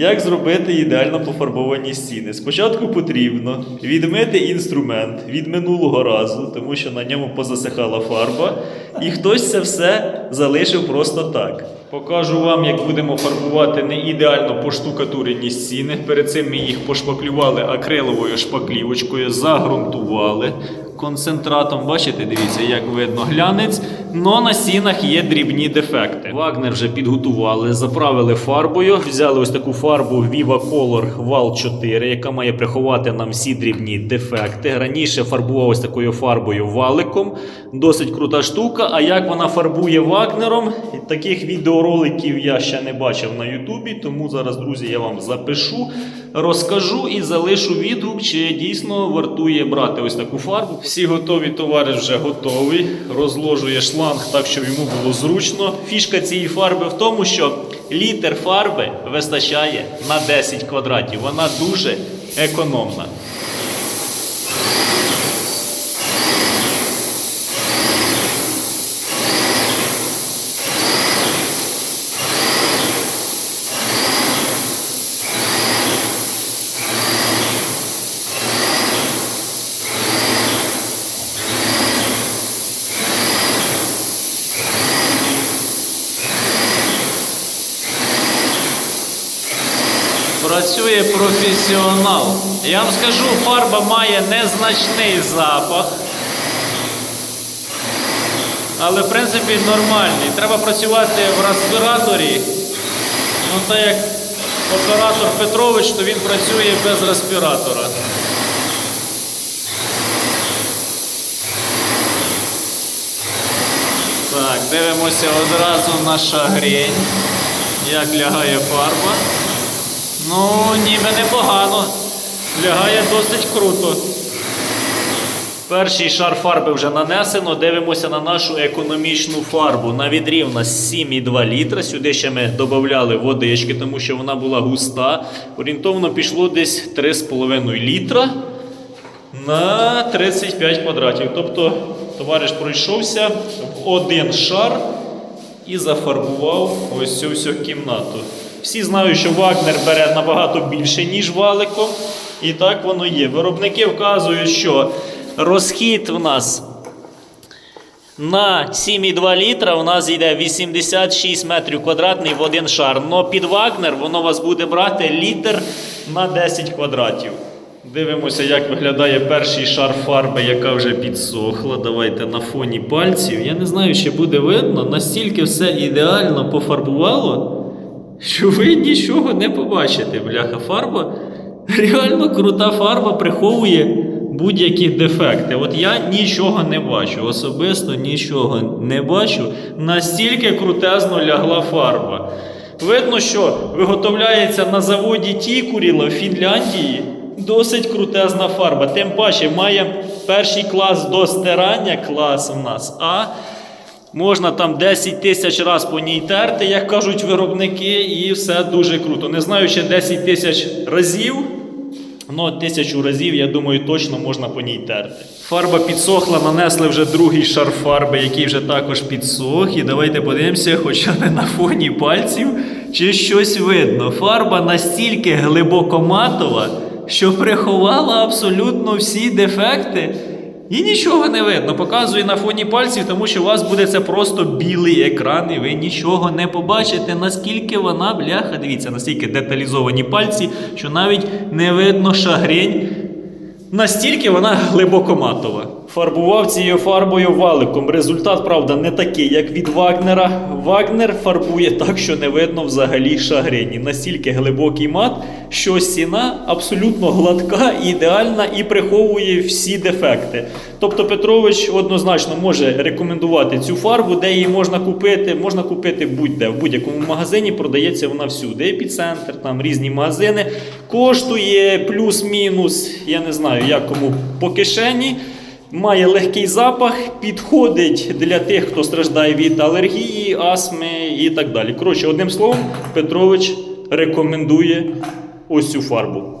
Як зробити ідеально пофарбовані стіни? Спочатку потрібно відмити інструмент від минулого разу, тому що на ньому позасихала фарба, і хтось це все залишив просто так. Покажу вам, як будемо фарбувати не ідеально поштукатурені стіни. Перед цим ми їх пошпаклювали акриловою шпаклівочкою, загрунтували концентратом. Бачите, дивіться, як видно глянець. Но на стінах є дрібні дефекти. Вагнер вже підготували, заправили фарбою. Взяли ось таку фарбу Viva Color Val 4, яка має приховати нам всі дрібні дефекти. Раніше фарбував ось такою фарбою валиком. Досить крута штука. А як вона фарбує вагнером? Таких відеороликів я ще не бачив на Ютубі, тому зараз, друзі, я вам запишу, розкажу і залишу відгук, чи дійсно вартує брати ось таку фарбу. Всі готові, товариш вже готовий. Розложує шланг так, щоб йому було зручно. Фішка цієї фарби в тому, що літр фарби вистачає на 10 квадратів. Вона дуже економна. Працює професіонал. Я вам скажу, фарба має незначний запах. Але в принципі нормальний. Треба працювати в респіраторі. Ну так як оператор Петрович, то він працює без респіратора. Так, дивимося одразу на шагрень, як лягає фарба. Ну, ніби непогано. Лягає досить круто. Перший шар фарби вже нанесено. Дивимося на нашу економічну фарбу. На відрі в 7,2 літра. Сюди ще ми додавали водички, тому що вона була густа. Орієнтовно пішло десь 3,5 літра на 35 квадратів. Тобто товариш пройшовся в один шар і зафарбував ось цю всю кімнату. Всі знають, що Вагнер бере набагато більше, ніж валиком. І так воно є. Виробники вказують, що розхід в нас на 7,2 літра у нас йде 86 метрів квадратний в один шар. Но під Вагнер воно вас буде брати літр на 10 квадратів. Дивимося, як виглядає перший шар фарби, яка вже підсохла. Давайте на фоні пальців. Я не знаю, чи буде видно, настільки все ідеально пофарбувало, що ви нічого не побачите. Бляха, фарба. Реально крута фарба приховує будь-які дефекти. От я нічого не бачу, особисто нічого не бачу. Настільки крутезно лягла фарба. Видно, що виготовляється на заводі Тікуріла в Фінляндії. Досить крутезна фарба. Тим паче має перший клас до стирання, клас у нас А. Можна там 10 тисяч раз по ній терти, як кажуть виробники, і все дуже круто. Не знаю, ще 10 тисяч разів, але тисячу разів, я думаю, точно можна по ній терти. Фарба підсохла, нанесли вже другий шар фарби, який вже також підсох. І давайте подивимося, хоча б на фоні пальців, чи щось видно. Фарба настільки глибоко матова, що приховала абсолютно всі дефекти. І нічого не видно. Показую на фоні пальців, тому що у вас буде це просто білий екран, і ви нічого не побачите, наскільки вона, бляха, дивіться, настільки деталізовані пальці, що навіть не видно шагрень. Настільки вона глибокоматова. Фарбував цією фарбою валиком. Результат, правда, не такий, як від Вагнера. Вагнер фарбує так, що не видно взагалі шагрені. Настільки глибокий мат, що стіна абсолютно гладка, ідеальна і приховує всі дефекти. Тобто Петрович однозначно може рекомендувати цю фарбу, де її можна купити. Можна купити будь-де. В будь-якому магазині продається вона всюди. Епіцентр, там різні магазини. Коштує плюс-мінус, я не знаю, як кому по кишені. Має легкий запах, підходить для тих, хто страждає від алергії, астми і так далі. Коротше, одним словом, Петрович рекомендує ось цю фарбу.